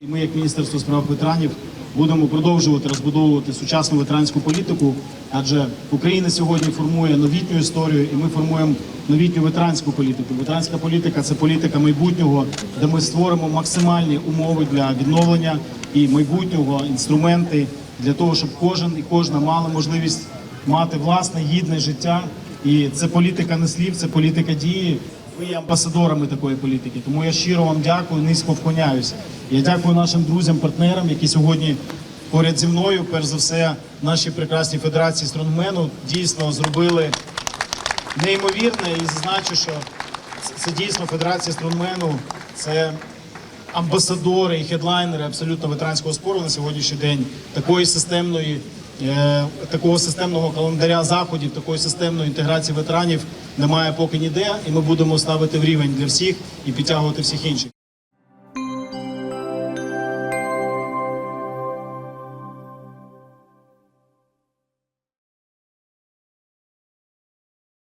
І ми, як Міністерство справ ветеранів, будемо продовжувати розбудовувати сучасну ветеранську політику, адже Україна сьогодні формує новітню історію, і ми формуємо новітню ветеранську політику. Ветеранська політика це політика майбутнього, де ми створимо максимальні умови для відновлення і майбутнього інструменти для того, щоб кожен і кожна мали можливість мати власне гідне життя. І це політика не слів, це політика дії. Ви є амбасадорами такої політики. Тому я щиро вам дякую, низько вклоняюсь. Я дякую нашим друзям, партнерам, які сьогодні поряд зі мною, перш за все, наші прекрасні федерації стронгмену дійсно зробили неймовірне і зазначу, що це дійсно федерація стронгмену. Це амбасадори і хедлайнери абсолютно ветеранського спору на сьогоднішній день такої системної. Е, Такого системного календаря заходів, такої системної інтеграції ветеранів немає поки ніде, і ми будемо ставити в рівень для всіх і підтягувати всіх інших.